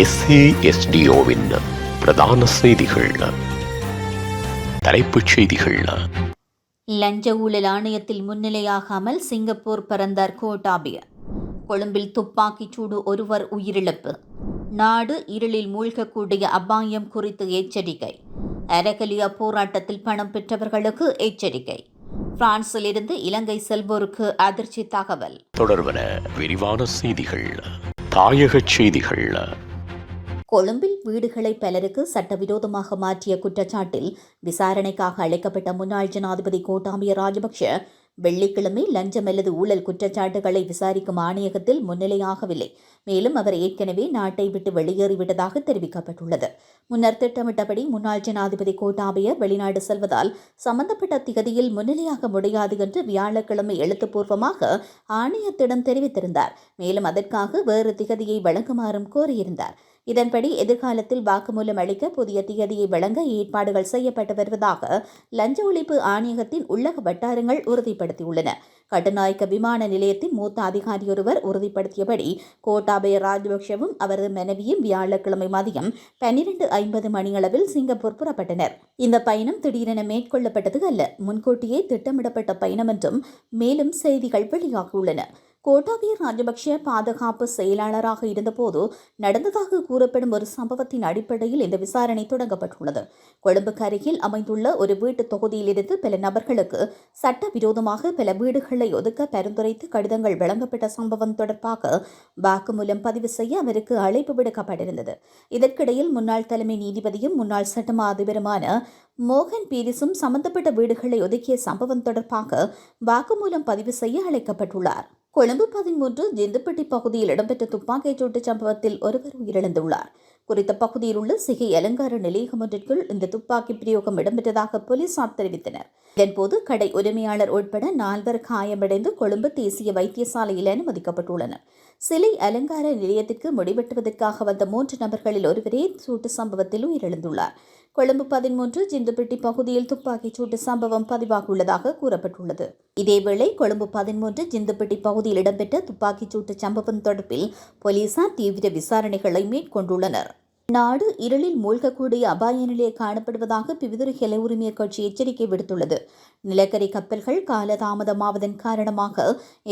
எஸ்ஏஎஸ்டிஓவின் பிரதான செய்திகள். தலைப்புச் செய்திகள். லஞ்ச ஊழல் ஆணையத்தில் முன்னிலையாகாமல் சிங்கப்பூர் பறந்தார் கோட்டாபிய. கொழும்பில் துப்பாக்கிச் சூடு ஒருவர் உயிரிழப்பு. நாடு இருளில் மூழ்கக்கூடிய அபாயம் குறித்து எச்சரிக்கை. அரகலியா போராட்டத்தில் பணம் பெற்றவர்களுக்கு எச்சரிக்கை. பிரான்சிலிருந்து இலங்கை செல்வோருக்கு அதிர்ச்சி தகவல். தொடர்வன விரிவான செய்திகள். தாயகச் செய்திகள். கொழும்பில் வீடுகளை பலருக்கு சட்டவிரோதமாக மாற்றிய குற்றச்சாட்டில் விசாரணைக்காக அழைக்கப்பட்ட முன்னாள் ஜனாதிபதி கோட்டாமிய ராஜபக்ஷ வெள்ளிக்கிழமை லஞ்சம் அல்லது ஊழல் குற்றச்சாட்டுகளை விசாரிக்கும் ஆணையகத்தில் முன்னிலையாகவில்லை. மேலும் அவர் ஏற்கனவே நாட்டை விட்டு வெளியேறிவிட்டதாக தெரிவிக்கப்பட்டுள்ளது. முன்னர் திட்டமிட்டபடி முன்னாள் ஜனாதிபதி கோட்டாபயர் வெளிநாடு செல்வதால் சம்பந்தப்பட்ட திகதியில் முன்னிலையாக முடியாது என்று வியாழக்கிழமை எழுத்துப்பூர்வமாக ஆணையத்திடம் தெரிவித்திருந்தார். மேலும் அதற்காக வேறு திகதியை வழங்குமாறும் கோரியிருந்தார். இதன்படி எதிர்காலத்தில் வாக்குமூலம் அளிக்க புதிய திகதியை வழங்க ஏற்பாடுகள் செய்யப்பட்டு வருவதாக லஞ்ச ஒழிப்பு ஆணையகத்தின் உள்ளக வட்டாரங்கள் உறுதிப்படுத்தியுள்ளன. கட்டுநாயக்க விமான நிலையத்தின் மூத்த அதிகாரியொருவர் உறுதிப்படுத்தியபடி கோட்டாபய ராஜபக்ஷவும் அவரது மனைவியும் வியாழக்கிழமை மதியம் பன்னிரண்டு ஐம்பது மணியளவில் சிங்கப்பூர் புறப்பட்டனர். இந்த பயணம் திடீரென மேற்கொள்ளப்பட்டது அல்ல. முன்கூட்டியே திட்டமிடப்பட்ட பயணம் என்றும் மேலும் செய்திகள் வெளியாகியுள்ளன. கோட்டாபய ராஜபக்ஷ பாதுகாப்பு செயலாளராக இருந்தபோது நடந்ததாக கூறப்படும் ஒரு சம்பவத்தின் அடிப்படையில் இந்த விசாரணை தொடங்கப்பட்டுள்ளது. கொழும்புக்கு அருகில் அமைந்துள்ள ஒரு வீட்டு தொகுதியிலிருந்து பல நபர்களுக்கு சட்டவிரோதமாக பல வீடுகளை ஒதுக்க பரிந்துரைத்து கடிதங்கள் வழங்கப்பட்ட சம்பவம் தொடர்பாக வாக்குமூலம் பதிவு செய்ய அவருக்கு அழைப்பு விடுக்கப்பட்டிருந்தது. இதற்கிடையில் முன்னாள் தலைமை நீதிபதியும் முன்னாள் சட்டமா அதிபருமான மோகன் பீரிஸும் சம்பந்தப்பட்ட வீடுகளை ஒதுக்கிய சம்பவம் தொடர்பாக வாக்குமூலம் பதிவு செய்ய அழைக்கப்பட்டுள்ளார். கொழும்பு பதிமூன்று ஜிந்துப்பட்டி பகுதியில் இடம்பெற்ற துப்பாக்கிச் சூட்டு சம்பவத்தில் ஒருவர் உயிரிழந்துள்ளார். குறித்த பகுதியில் உள்ள சிகை அலங்கார நிலையகம் ஒன்றிற்குள் இந்த துப்பாக்கி பிரயோகம் இடம்பெற்றதாக போலீசார் தெரிவித்தனர். இதன்போது கடை உரிமையாளர் உட்பட நால்வர் காயமடைந்து கொழும்பு தேசிய வைத்தியசாலையில் அனுமதிக்கப்பட்டுள்ளனர். சிலை அலங்கார நிலையத்திற்கு முடிவெட்டுவதற்காக வந்த மூன்று நபர்களில் ஒருவரே சூட்டு சம்பவத்தில் உயிரிழந்துள்ளார். கொழும்பு பதிமூன்று ஜிந்துபெட்டி பகுதியில் துப்பாக்கிச் சூட்டு சம்பவம் பதிவாகியுள்ளதாக கூறப்பட்டுள்ளது. இதேவேளை கொழும்பு பதிமூன்று ஜிந்துபெட்டி பகுதியில் இடம்பெற்ற துப்பாக்கிச் சூட்டு சம்பவம் தொடர்பில் போலீசார் தீவிர விசாரணைகளை மேற்கொண்டுள்ளனர். நாடு இருளில் மூழ்கக்கூடிய அபாய நிலையை காணப்படுவதாக பிவிதுரை ஹெல உரிமைய கட்சி எச்சரிக்கை விடுத்துள்ளது. நிலக்கரி கப்பல்கள் காலதாமதமாவதன் காரணமாக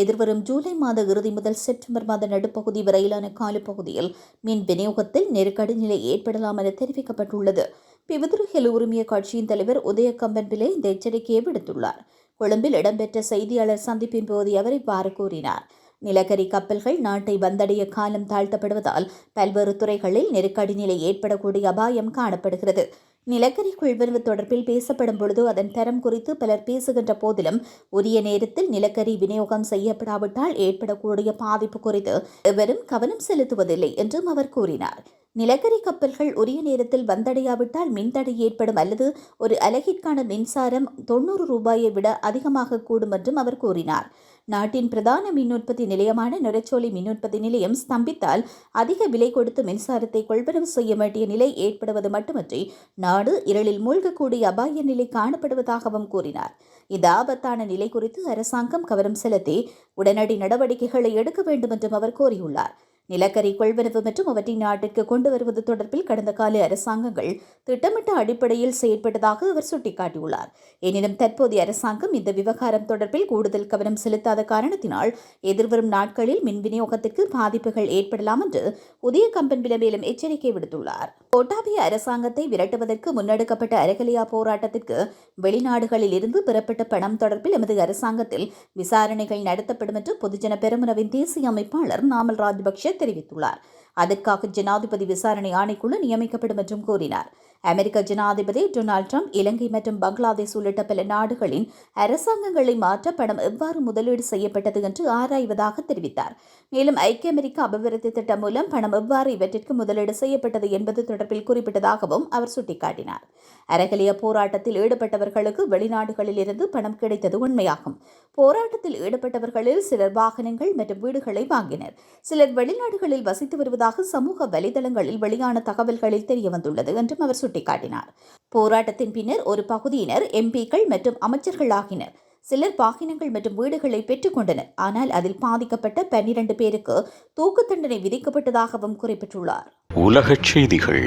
எதிர்வரும் ஜூலை மாத இறுதி முதல் செப்டம்பர் மாத நடுப்பகுதி வரையிலான காலப்பகுதியில் மின் விநியோகத்தில் நெருக்கடி நிலை ஏற்படலாம் என தெரிவிக்கப்பட்டுள்ளது. பிவதுருகில் உரிமைய கட்சியின் தலைவர் உதய கம்பன்பிலே இந்த எச்சரிக்கையை விடுத்துள்ளார். கொழும்பில் இடம்பெற்ற செய்தியாளர் சந்திப்பின் போது அவர் இவ்வாறு கூறினார். நிலக்கரி கப்பல்கள் நாட்டை வந்தடைய காலம் தாழ்த்தப்படுவதால் பல்வேறு துறைகளில் நெருக்கடி நிலை ஏற்படக்கூடிய அபாயம் காணப்படுகிறது. நிலக்கரி கொள்வனவு தொடர்பில் பேசப்படும் பொழுது அதன் தரம் குறித்து பலர் பேசுகின்ற போதிலும் உரிய நேரத்தில் நிலக்கரி விநியோகம் செய்யப்படாவிட்டால் ஏற்படக்கூடிய பாதிப்பு குறித்து எவரும் கவனம் செலுத்துவதில்லை என்றும் அவர் கூறினார். நிலக்கரி கப்பல்கள் உரிய நேரத்தில் வந்தடையாவிட்டால் மின்தடை ஏற்படும் அல்லது ஒரு அலகிற்கான மின்சாரம் தொண்ணூறு ரூபாயை விட அதிகமாக கூடும் என்றும் அவர் கூறினார். நாட்டின் பிரதான மின் உற்பத்தி நிலையமான நுரைச்சோலை மின் உற்பத்தி நிலையம் ஸ்தம்பித்தால் அதிக விலை கொடுத்து மின்சாரத்தை கொள்வனவு செய்ய வேண்டிய நிலை ஏற்படுவது மட்டுமன்றி நாடு இருளில் மூழ்கக்கூடிய அபாய நிலை காணப்படுவதாகவும் கூறினார். இந்த ஆபத்தான நிலை குறித்து அரசாங்கம் கவனம் செலுத்தி உடனடி நடவடிக்கைகளை எடுக்க வேண்டும் என்றும் அவர் கோரியுள்ளார். நிலக்கரி கொள்வனவு மற்றும் அவற்றை நாட்டிற்கு கொண்டு வருவது தொடர்பில் கடந்த கால அரசாங்கங்கள் திட்டமிட்ட அடிப்படையில் செயற்பட்டதாக அவர் சுட்டிக்காட்டியுள்ளார். எனினும் தற்போதைய அரசாங்கம் இந்த விவகாரம் தொடர்பில் கூடுதல் கவனம் செலுத்தாத காரணத்தினால் எதிர்வரும் நாட்களில் மின் விநியோகத்திற்கு பாதிப்புகள் ஏற்படலாம் என்று புதிய கம்பன் மேலும் எச்சரிக்கை விடுத்துள்ளார். ஒட்டாபிய அரசாங்கத்தை விரட்டுவதற்கு முன்னெடுக்கப்பட்ட அரகலியா போராட்டத்திற்கு வெளிநாடுகளில் இருந்து பெறப்பட்ட பணம் தொடர்பில் எமது அரசாங்கத்தில் விசாரணைகள் நடத்தப்படும் என்று பொதுஜன பெருமுனவின் தேசிய அமைப்பாளர் நாமல் ராஜபக்ஷ தெரிவித்துள்ளார். அதற்காக ஜனாதிபதி விசாரணை ஆணைக்குழு நியமிக்கப்படும் என்றும் கூறினார். அமெரிக்க ஜனாதிபதி டொனால்ட் ட்ரம்ப் இலங்கை மற்றும் பங்களாதேஷ் உள்ளிட்ட பல நாடுகளின் அரசாங்கங்களை மாற்ற பணம் எவ்வாறு முதலீடு செய்யப்பட்டது என்று ஆராய்வதாக தெரிவித்தார். மேலும் ஐக்கிய அமெரிக்க அபிவிருத்தி திட்டம் மூலம் பணம் எவ்வாறு இவற்றிற்கு முதலீடு செய்யப்பட்டது என்பது தொடர்பில் குறிப்பிட்டதாகவும் அவர் சுட்டிக்காட்டினார். அரகலிய போராட்டத்தில் ஈடுபட்டவர்களுக்கு வெளிநாடுகளில் இருந்து பணம் கிடைத்தது உண்மையாகும். போராட்டத்தில் ஈடுபட்டவர்களில் சிலர் வாகனங்கள் மற்றும் வீடுகளை வாங்கினர். சிலர் வெளிநாடுகளில் வசித்து வருவதாக சமூக வலைதளங்களில் வெளியான தகவல்களில் தெரியவந்துள்ளது என்றும் அவர் சுட்டிக்காட்டினார். போராட்டத்தின் பின்னர் ஒரு பகுதியினர் எம்பிக்கள் மற்றும் அமைச்சர்கள் ஆகினர் சிலர் வாகனங்கள் மற்றும் வீடுகளை பெற்றுக்கொண்டனர் ஆனால் அதில் பாதிக்கப்பட்ட பன்னிரண்டு பேருக்கு தூக்கு தண்டனை விதிக்கப்பட்டதாகவும் குறிப்பிட்டுள்ளார். உலகச் செய்திகள்.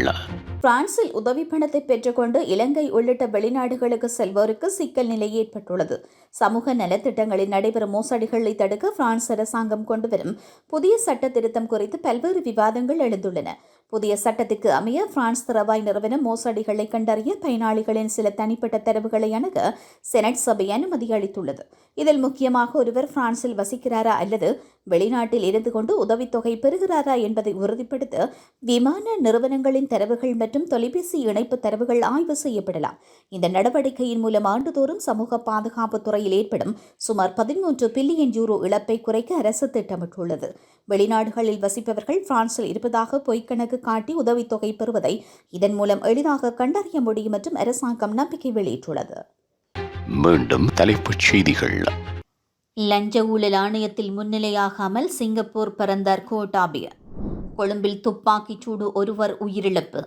பிரான்சில் உதவி பணத்தை பெற்றுக்கொண்டு இலங்கை உள்ளிட்ட வெளிநாடுகளுக்கு செல்வோருக்கு சிக்கல் நிலை ஏற்பட்டுள்ளது. சமூக நலத்திட்டங்களில் நடைபெறும் மோசடிகளை தடுக்க பிரான்ஸ் அரசாங்கம் கொண்டுவரும் புதிய சட்ட திருத்தம் குறித்து பல்வேறு விவாதங்கள் எழுந்துள்ளன. புதிய சட்டத்துக்கு அமைய பிரான்ஸ் தரவாய் நிறுவனம் மோசடிகளை கண்டறிய பயனாளிகளின் சில தனிப்பட்ட தரவுகளை அணுக செனட் சபை அனுமதி அளித்துள்ளது. இதில் முக்கியமாக ஒருவர் பிரான்சில் வசிக்கிறாரா அல்லது வெளிநாட்டில் இருந்து கொண்டு உதவித்தொகை பெறுகிறாரா என்பதை உறுதிப்படுத்த விமான நிறுவனங்களின் தரவுகள் மற்றும் தொலைபேசி இணைப்பு தரவுகள் ஆய்வு செய்யப்படலாம். இந்த நடவடிக்கையின் மூலம் ஆண்டுதோறும் சமூக பாதுகாப்பு துறையில் ஏற்படும் சுமார் பதிமூன்று பில்லியன் யூரோ இழப்பை குறைக்க அரசு திட்டமிட்டுள்ளது. வெளிநாடுகளில் வசிப்பவர்கள் பிரான்சில் இருப்பதாக பொய்க்கணக்கு காட்டி உதவித்தொகை பெறுவதை இதன் மூலம் எளிதாக கண்டறிய முடியும் என்றும் அரசாங்கம் நம்பிக்கை வெளியிட்டுள்ளது. மீண்டும் தலைப்புச் செய்திகள். லஞ்ச ஊழல் ஆணையத்தில் முன்னிலையாகாமல் சிங்கப்பூர் பறந்தார் கோட்டாபிய. கொழும்பில் துப்பாக்கிச் சூடு ஒருவர் உயிரிழப்பு.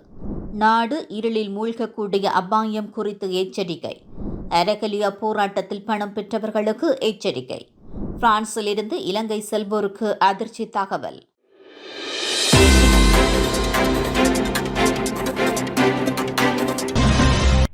நாடு இருளில் மூழ்கக்கூடிய அபாயம் குறித்து எச்சரிக்கை. அரகலியா போராட்டத்தில் பணம் பெற்றவர்களுக்கு எச்சரிக்கை. பிரான்சிலிருந்து இலங்கை செல்வோருக்கு அதிர்ச்சி தகவல்.